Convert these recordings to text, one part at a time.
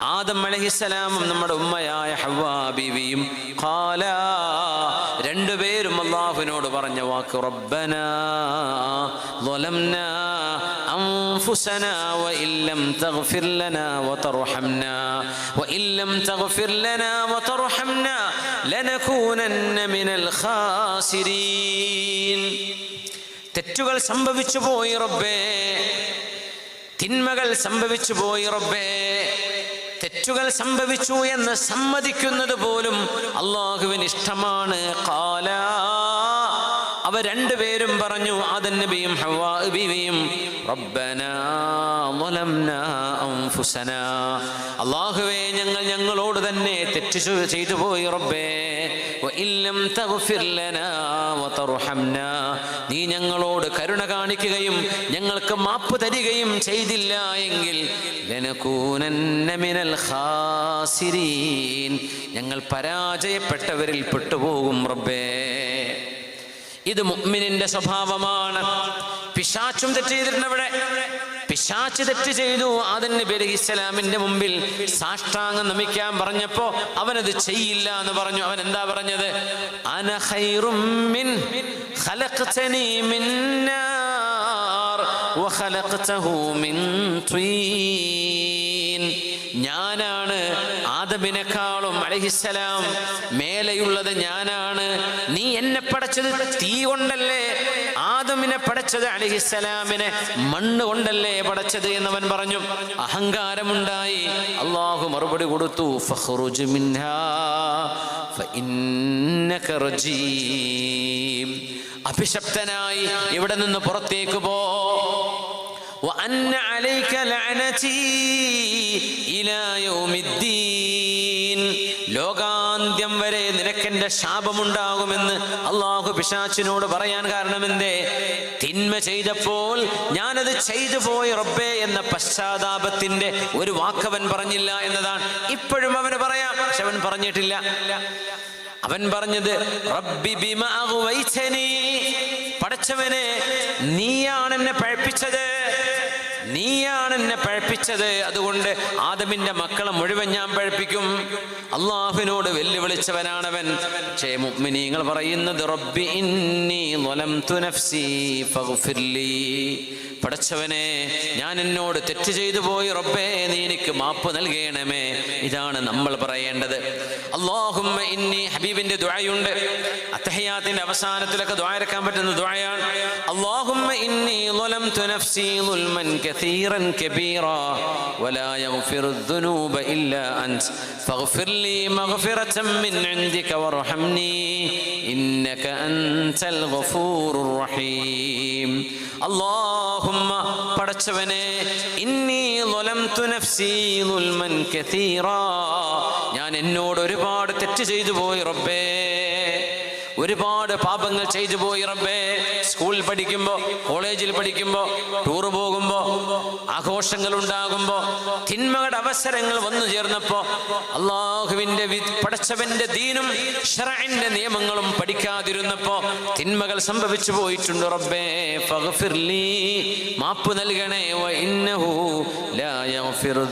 ആദം അലഹിസലാമും നമ്മുടെ ഉമ്മയായ ഹവ്വാ ബീവിയും ഖാല രണ്ടുപേരും അള്ളാഹുവിനോട് പറഞ്ഞ വാക്ക് റബ്ബന ظلمنا أنفسنا وإن لم تغفر لنا وترحمنا وإن لم تغفر لنا وترحمنا لنكونن من الخاسرين തെറ്റുകൾ സംഭവിച്ചു പോയി റബ്ബേ തിന്മകൾ സംഭവിച്ചു പോയി റബ്ബേ തെറ്റുകൾ സംഭവിച്ചു എന്ന് സമ്മതിക്കുന്നത് പോലും അള്ളാഹുവിന് ഇഷ്ടമാണ്. കാല അവ രണ്ടുപേരും പറഞ്ഞു അതൻ നബിയും അള്ളാഹുവേ ഞങ്ങൾ ഞങ്ങളോട് തന്നെ തെറ്റ് ചെയ്തു പോയി റബ്ബേ. നീ ഞങ്ങളോട് കരുണ കാണിക്കുകയും ഞങ്ങൾക്ക് മാപ്പ് തരികയും ചെയ്തില്ല എങ്കിൽ ഞങ്ങൾ പരാജയപ്പെട്ടവരിൽ പെട്ടുപോകും റബ്ബേ. ഇത് മുഅ്മിനിന്റെ സ്വഭാവമാണ്. പിശാച്ചും തെറ്റ് ചെയ്തിട്ടുണ്ട് അവിടെ പിശാച്ച് തെറ്റ് ചെയ്തു. ആദൻ നബി ഇസ്ലാമിന്റെ മുമ്പിൽ സാഷ്ടാംഗം നമിക്കാൻ പറഞ്ഞപ്പോ അവനത് ചെയ്യില്ല എന്ന് പറഞ്ഞു. അവൻ എന്താ പറഞ്ഞത്? ഞാനാണ് ആദമിനെക്കാളും അലഹിസലാം മേലെയുള്ളത് ഞാനാണ്. നീ എന്നെ പടച്ചത് തീ കൊണ്ടല്ലേ ആദമിനെ പടച്ചത് അലിഹിസലാമിനെ മണ്ണ് കൊണ്ടല്ലേ പടച്ചത് എന്നവൻ പറഞ്ഞു. അഹങ്കാരമുണ്ടായി. അള്ളാഹു മറുപടി കൊടുത്തു. അഭിശപ്തനായി ഇവിടെ നിന്ന് പുറത്തേക്ക് പോ? അലൈക്ക ഇലാ വരെ നിനക്കെന്റെ ശാപമുണ്ടാകുമെന്ന് അള്ളാഹു പിശാച്ചിനോട് പറയാൻ കാരണമെന്തേ? തിന്മ ചെയ്തപ്പോൾ ഞാനത് ചെയ്തു പോയി റബ്ബേ എന്ന പശ്ചാത്താപത്തിന്റെ ഒരു വാക്കവൻ പറഞ്ഞില്ല എന്നതാണ്. ഇപ്പോഴും അവന് പറയാം പക്ഷെ അവൻ പറഞ്ഞിട്ടില്ല. അവൻ പറഞ്ഞത് റബ്ബി ബിമ. പടച്ചവനെ നീയാണ് എന്നെ പഴപ്പിച്ചത്. നീയാണ് എന്നെ പഴപ്പിച്ചത്. അതുകൊണ്ട് ആദമിന്റെ മക്കളെ മുഴുവൻ ഞാൻ പഴപ്പിക്കും. അള്ളാഹുവിനോട് വെല്ലുവിളിച്ചവനാണവൻ. പക്ഷേ മുഗ്മിനീങ്ങൾ പറയുന്നത് റബ്ബി ഇന്നി നഫ്സി പടച്ചവനെ ഞാൻ എന്നോട് തെറ്റ് ചെയ്തു പോയി റബ്ബേ നീ എനിക്ക് മാപ്പ് നൽകണമേ. ഇതാണ് നമ്മൾ പറയേണ്ടത്. അള്ളാഹുമ്മ ഇന്നി ഹബീബിന്റെ ദ്വായുണ്ട് അത്തഹയാത്തിന്റെ അവസാനത്തിലൊക്കെ ദ്വായരക്കാൻ പറ്റുന്ന ദ്വായാണ് അള്ളാഹുമ്മ ഇന്നി നഫ്സി كثيرا كبيرا ولا يغفر الذنوب إلا أنت فاغفر لي مغفرة من عندك وارحمني إنك أنت الغفور الرحيم اللهم പടച്ചവനെ ഇന്നി ظلمت نفسي ظلما كثيرا ഞാൻ എന്നോട് ഒരുപാട് തെറ്റ് ചെയ്തു പോയി റബ്ബേ ഒരുപാട് പാപങ്ങൾ ചെയ്തു പോയി റബ്ബേ സ്കൂളിൽ പഠിക്കുമ്പോ കോളേജിൽ പഠിക്കുമ്പോ ടൂർ പോകുമ്പോ ആഘോഷങ്ങൾ ഉണ്ടാകുമ്പോ തിന്മകളുടെ അവസരങ്ങൾ വന്നു ചേർന്നപ്പോ അള്ളാഹുവിന്റെ പടച്ചവന്റെ ദീനും ഷറഇന്റെ നിയമങ്ങളും പഠിക്കാതിരുന്നപ്പോ തിന്മകൾ സംഭവിച്ചു പോയിട്ടുണ്ട് റബ്ബേ ഫഗ്ഫിർ ലീ. മാപ്പ് നൽകണേ ഇന്നഹു ലാ യഗ്ഫിറു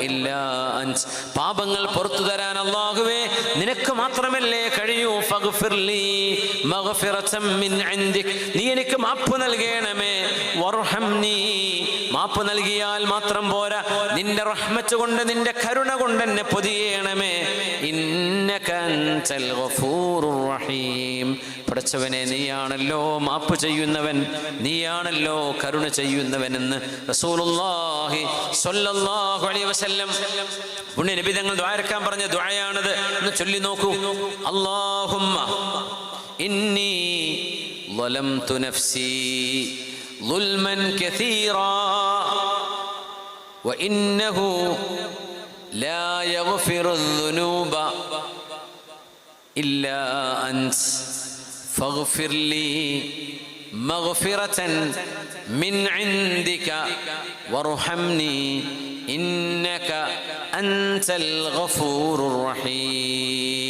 ഇല്ലാ. പാപങ്ങൾ പുറത്തു തരാൻ അള്ളാഹുവേ നിനക്ക് മാത്രമല്ലേ കഴിയൂ ഫഗ്ഫിർ മഗ്ഫിറതൻ മിൻ ഇൻദിക്. നീ എനിക്ക് മാപ്പ് നൽകണമേ വർഹംനി. മാപ്പ് നൽകിയാൽ മാത്രം പോരാ നിന്റെ റഹ്മത്ത് കൊണ്ട് നിന്റെ കരുണ കൊണ്ട് എന്നെ പൊതിയണമേ. ഇന്നക അൻതൽ ഗഫൂറുർ റഹീം. പഠിച്ചവനെ നീയാണല്ലോ മാപ്പ് ചെയ്യുന്നവൻ നീയാണല്ലോ കരുണ ചെയ്യുന്നവനെന്ന് റസൂലുള്ളാഹി സ്വല്ലല്ലാഹു അലൈഹി വസല്ലം പുണ്യ നബി തങ്ങൾ ദ്വാരക്കാൻ പറഞ്ഞ ദ്വായാണത് എന്ന് ചൊല്ലി നോക്കൂ അല്ലാഹുമ്മ ഇന്നി ظلمت نفسي ظلما كثيرا وإنه لا يغفر الذنوب إلا أنت فاغفر لي مغفرة من عندك. وارحمني إنك أنت الغفور الرحيم.